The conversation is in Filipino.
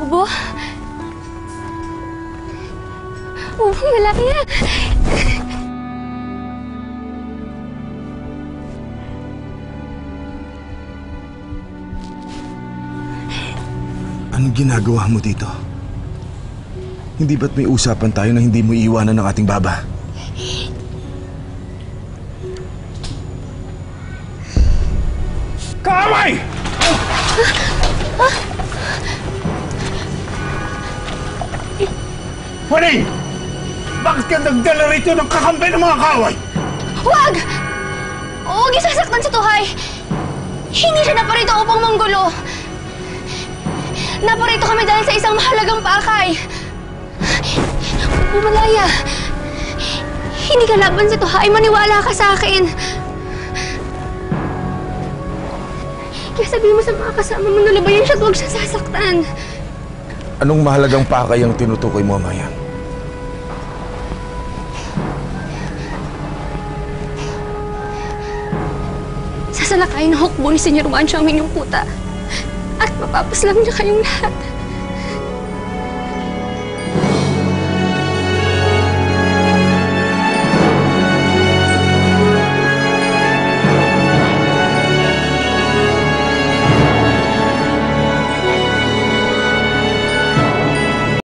Ubo? Ubo, malaya! Anong ginagawa mo dito? Hindi ba't may usapan tayo na hindi mo iiwanan ng ating baba? Kaaway! Oh! Waning! Bakit ka nagdala rito ng kakampi ng mga kaaway? Huwag! Huwag isasaktan si Tuhay! Hindi siya naparito upang manggulo. Naparito kami dahil sa isang mahalagang pakay. Malaya, hindi ka laban si Tuhay. Maniwala ka sa akin. Kaya sabihin mo sa mga kasama mo na labayan siya at huwag siya sasaktan. Anong mahalagang pakay ang tinutukoy mo, Maya? Sasalakayin ng hukbo ni Senyor Mancho ang inyong puta. At mapapaslang niya kayong lahat.